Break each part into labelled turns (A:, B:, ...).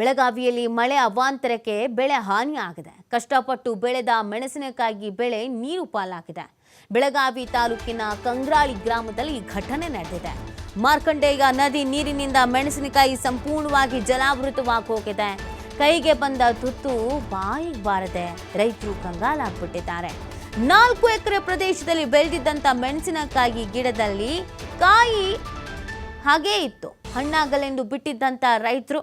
A: ಬೆಳಗಾವಿಯಲ್ಲಿ ಮಳೆ ಅವಾಂತರಕ್ಕೆ ಬೆಳೆ ಹಾನಿಯಾಗಿದೆ ಕಷ್ಟಪಟ್ಟು ಬೆಳೆದ ಮೆಣಸಿನಕಾಯಿ ಬೆಳೆ ನೀರು ಪಾಲಾಗಿದೆ. ಬೆಳಗಾವಿ ತಾಲೂಕಿನ ಕಂಗ್ರಾಳಿ ಗ್ರಾಮದಲ್ಲಿ ಈ ಘಟನೆ ನಡೆದಿದೆ. ಮಾರ್ಕಂಡೇಯ ನದಿ ನೀರಿನಿಂದ ಮೆಣಸಿನಕಾಯಿ ಸಂಪೂರ್ಣವಾಗಿ ಜಲಾವೃತವಾಗಿ ಹೋಗಿದೆ. ಕೈಗೆ ಬಂದ ತುತ್ತು ಬಾಯಿಗೆ ಬಾರದೆ ರೈತರು ಕಂಗಾಲಾಗ್ಬಿಟ್ಟಿದ್ದಾರೆ. ನಾಲ್ಕು ಎಕರೆ ಪ್ರದೇಶದಲ್ಲಿ ಬೆಳೆದಿದ್ದಂಥ ಮೆಣಸಿನಕಾಯಿ ಗಿಡದಲ್ಲಿ ಕಾಯಿ ಹಾಗೇ ಇತ್ತು. ಹಣ್ಣಾಗಲೆಂದು ಬಿಟ್ಟಿದ್ದಂಥ ರೈತರು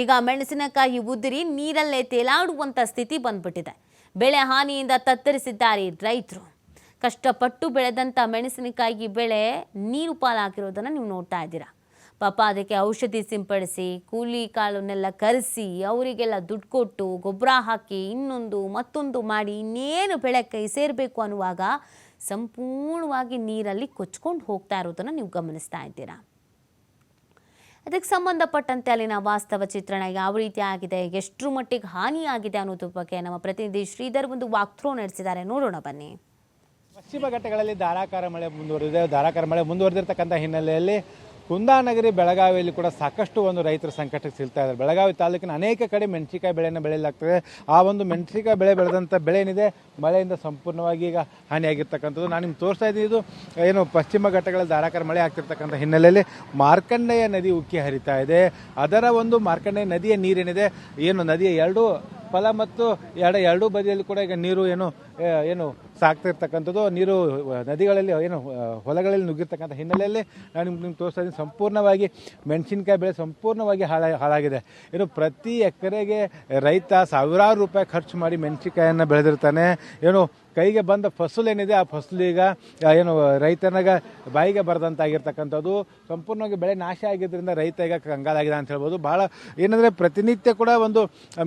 A: ಈಗ ಮೆಣಸಿನಕಾಯಿ ಉದುರಿ ನೀರಲ್ಲೇ ತೇಲಾಡುವಂಥ ಸ್ಥಿತಿ ಬಂದ್ಬಿಟ್ಟಿದೆ. ಬೆಳೆ ಹಾನಿಯಿಂದ ತತ್ತರಿಸಿದ್ದಾರೆ ರೈತರು. ಕಷ್ಟಪಟ್ಟು ಬೆಳೆದಂಥ ಮೆಣಸಿನಕಾಯಿ ಬೆಳೆ ನೀರು ಪಾಲಾಗಿರೋದನ್ನು ನೀವು ನೋಡ್ತಾ ಇದ್ದೀರಾ. ಪಾಪ ಅದಕ್ಕೆ ಔಷಧಿ ಸಿಂಪಡಿಸಿ, ಕೂಲಿ ಕಾಳನ್ನೆಲ್ಲ ಕರೆಸಿ, ಅವರಿಗೆಲ್ಲ ದುಡ್ಡು ಕೊಟ್ಟು ಗೊಬ್ಬರ ಹಾಕಿ ಇನ್ನೊಂದು ಮತ್ತೊಂದು ಮಾಡಿ ಇನ್ನೇನು ಬೆಳೆ ಕೈ ಸೇರಬೇಕು ಅನ್ನುವಾಗ ಸಂಪೂರ್ಣವಾಗಿ ನೀರಲ್ಲಿ ಕೊಚ್ಕೊಂಡು ಹೋಗ್ತಾ ಇರೋದನ್ನು ನೀವು ಗಮನಿಸ್ತಾ ಇದ್ದೀರಾ. ಅದಕ್ಕೆ ಸಂಬಂಧಪಟ್ಟಂತೆ ಅಲ್ಲಿನ ವಾಸ್ತವ ಚಿತ್ರಣ ಯಾವ ರೀತಿ ಆಗಿದೆ, ಎಷ್ಟರ ಮಟ್ಟಿಗೆ ಹಾನಿಯಾಗಿದೆ ಅನ್ನೋದ್ರ ಬಗ್ಗೆ ನಮ್ಮ ಪ್ರತಿನಿಧಿ ಶ್ರೀಧರ್ ಒಂದು ವಾಕ್ಥ್ರೋ ನಡೆಸಿದ್ದಾರೆ. ನೋಡೋಣ, ಬನ್ನಿ.
B: ಪಶ್ಚಿಮ ಘಟ್ಟಗಳಲ್ಲಿ ಧಾರಾಕಾರ ಮಳೆ ಮುಂದುವರೆದಿದೆ. ಧಾರಾಕಾರ ಮಳೆ ಮುಂದುವರೆದಿರ್ತಕ್ಕಂಥ ಹಿನ್ನೆಲೆಯಲ್ಲಿ ಕುಂದಾನಗರಿ ಬೆಳಗಾವಿಯಲ್ಲಿ ಕೂಡ ಸಾಕಷ್ಟು ಒಂದು ರೈತರ ಸಂಕಟಕ್ಕೆ ಸಿಗ್ತಾ ಇದ್ದಾರೆ. ಬೆಳಗಾವಿ ತಾಲೂಕಿನ ಅನೇಕ ಕಡೆ ಮೆಣಸಿಕಾಯಿ ಬೆಳೆಯನ್ನು ಬೆಳೆಯಲಾಗ್ತದೆ. ಆ ಒಂದು ಮೆಣಸಿಕಾಯಿ ಬೆಳೆ ಬೆಳೆದಂಥ ಬೆಳೆ ಏನಿದೆ ಮಳೆಯಿಂದ ಸಂಪೂರ್ಣವಾಗಿ ಈಗ ಹಾನಿಯಾಗಿರ್ತಕ್ಕಂಥದ್ದು. ನಾನು ನಿಮ್ಗೆ ತೋರಿಸ್ತಾ ಇದ್ದೀನಿ, ಇದು ಏನು ಪಶ್ಚಿಮ ಘಟ್ಟಗಳಲ್ಲಿ ಧಾರಾಕಾರ ಮಳೆ ಆಗ್ತಿರ್ತಕ್ಕಂಥ ಹಿನ್ನೆಲೆಯಲ್ಲಿ ಮಾರ್ಕಂಡೆಯ ನದಿ ಉಕ್ಕಿ ಹರಿತಾ ಇದೆ. ಅದರ ಒಂದು ಮಾರ್ಕಂಡೆಯ ನದಿಯ ನೀರೇನಿದೆ? ಏನು ನದಿಯ ಎರಡು ಫಲ ಮತ್ತು ಎರಡು ಎರಡೂ ಬದಿಯಲ್ಲಿ ಕೂಡ ಈಗ ನೀರು ಏನು ಏನು ಸಾಕ್ತಿರ್ತಕ್ಕಂಥದ್ದು, ನೀರು ನದಿಗಳಲ್ಲಿ, ಏನು ಹೊಲಗಳಲ್ಲಿ ನುಗ್ಗಿರ್ತಕ್ಕಂಥ ಹಿನ್ನೆಲೆಯಲ್ಲಿ ನಾನು ನಿಮ್ಗೆ ನಿಮ್ಗೆ ತೋರಿಸ್ತಾ ಇದ್ದೀನಿ, ಸಂಪೂರ್ಣವಾಗಿ ಮೆಣಸಿನ್ಕಾಯಿ ಬೆಳೆ ಸಂಪೂರ್ಣವಾಗಿ ಹಾಳ, ಹಾಳಾಗಿದೆ. ಏನು ಪ್ರತಿ ಎಕರೆಗೆ ರೈತ ಸಾವಿರಾರು ರೂಪಾಯಿ ಖರ್ಚು ಮಾಡಿ ಮೆಣಸಿನ್ಕಾಯನ್ನು ಬೆಳೆದಿರ್ತಾನೆ. ಏನು, ಕೈಗೆ ಬಂದ ಫಸಲು ಏನಿದೆ, ಆ ಫಸಲು ಈಗ ಏನು, ರೈತನಾಗ ಬಾಯಿಗೆ ಬರದಂತಾಗಿರ್ತಕ್ಕಂಥದ್ದು. ಸಂಪೂರ್ಣವಾಗಿ ಬೆಳೆ ನಾಶ ಆಗಿದ್ದರಿಂದ ರೈತ ಈಗ ಕಂಗಾಲಾಗಿದೆ ಅಂತ ಹೇಳ್ಬೋದು. ಭಾಳ ಏನಂದರೆ ಪ್ರತಿನಿತ್ಯ ಕೂಡ ಒಂದು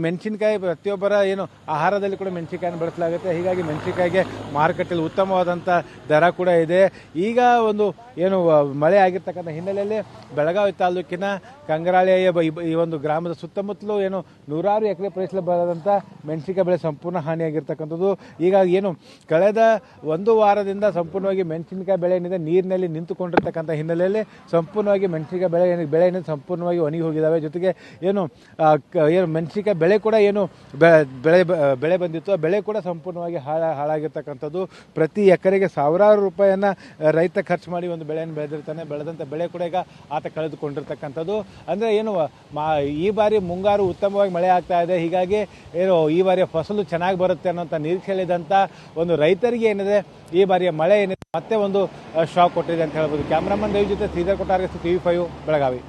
B: ಮೆಣಸಿನ್ಕಾಯಿ ಪ್ರತಿಯೊಬ್ಬರ, ಏನು, ಆಹಾರದಲ್ಲಿ ಕೂಡ ಮೆಣಸಿನಕಾಯಿನ ಬಳಸಲಾಗುತ್ತೆ. ಹೀಗಾಗಿ ಮೆಣಸಿನಕಾಯಿಗೆ ಮಾರುಕಟ್ಟೆಯಲ್ಲಿ ಉತ್ತಮವಾದಂಥ ದರ ಕೂಡ ಇದೆ. ಈಗ ಒಂದು ಏನು ಮಳೆ ಆಗಿರ್ತಕ್ಕಂಥ ಹಿನ್ನೆಲೆಯಲ್ಲಿ ಬೆಳಗಾವಿ ತಾಲೂಕಿನ ಕಂಗರಾಳಿಯ ಈ- ಒಂದು ಗ್ರಾಮದ ಸುತ್ತಮುತ್ತಲೂ ಏನು ನೂರಾರು ಎಕರೆ ಪ್ರದೇಶದಲ್ಲಿ ಬರದಂಥ ಮೆಣಸಿನಕಾಯಿ ಬೆಳೆ ಸಂಪೂರ್ಣ ಹಾನಿಯಾಗಿರ್ತಕ್ಕಂಥದ್ದು. ಈಗ ಏನು ಕಳೆದ ಒಂದು ವಾರದಿಂದ ಸಂಪೂರ್ಣವಾಗಿ ಮೆಣಸಿನಕಾಯಿ ಬೆಳೆ ಏನಿದೆ, ನೀರಿನಲ್ಲಿ ನಿಂತುಕೊಂಡಿರ್ತಕ್ಕಂಥ ಹಿನ್ನೆಲೆಯಲ್ಲಿ ಸಂಪೂರ್ಣವಾಗಿ ಮೆಣಸಿನಕಾಯಿ ಬೆಳೆ ಏನು ಬೆಳೆ ಏನಿದೆ ಸಂಪೂರ್ಣವಾಗಿ ಒಣಗಿ ಹೋಗಿದ್ದಾವೆ ಜೊತೆಗೆ ಏನು ಏನು ಮೆಣಸಿನಕಾಯಿ ಬೆಳೆ ಕೂಡ ಏನು ಬೆಳೆ ಬೆಳೆ ಬಂದಿತ್ತು. ಬೆಳೆ ಕೂಡ ಸಂಪೂರ್ಣವಾಗಿ ಹಾಳ, ಹಾಳಾಗಿರ್ತಕ್ಕಂಥದ್ದು. ಪ್ರತಿ ಎಕರೆಗೆ ಸಾವಿರಾರು ರೂಪಾಯಿಯನ್ನು ರೈತ ಖರ್ಚು ಮಾಡಿ ಒಂದು ಬೆಳೆಯನ್ನು ಬೆಳೆದಿರ್ತಾನೆ. ಬೆಳೆದಂಥ ಬೆಳೆ ಕೂಡ ಈಗ ಆತ ಕಳೆದುಕೊಂಡಿರ್ತಕ್ಕಂಥದ್ದು. ಅಂದರೆ ಏನು, ಮಾ, ಈ ಬಾರಿ ಮುಂಗಾರು ಉತ್ತಮವಾಗಿ ಮಳೆ ಆಗ್ತಾ ಇದೆ. ಹೀಗಾಗಿ ಏನು, ಈ ಬಾರಿಯ ಫಸಲು ಚೆನ್ನಾಗಿ ಬರುತ್ತೆ ಅನ್ನೋಂಥ ನಿರೀಕ್ಷೆಯಲ್ಲಿದ್ದಂಥ ಒಂದು ರೈತರಿಗೆ ಏನಿದೆ, ಈ ಬಾರಿಯ ಮಳೆ ಏನಿದೆ, ಮತ್ತೆ ಒಂದು ಶಾಕ್ ಕೊಟ್ಟಿದೆ ಅಂತ ಹೇಳ್ಬೋದು. ಕ್ಯಾಮ್ರಾಮನ್ ರೈ ಜೊತೆ Shridhar T V five, Belagavi.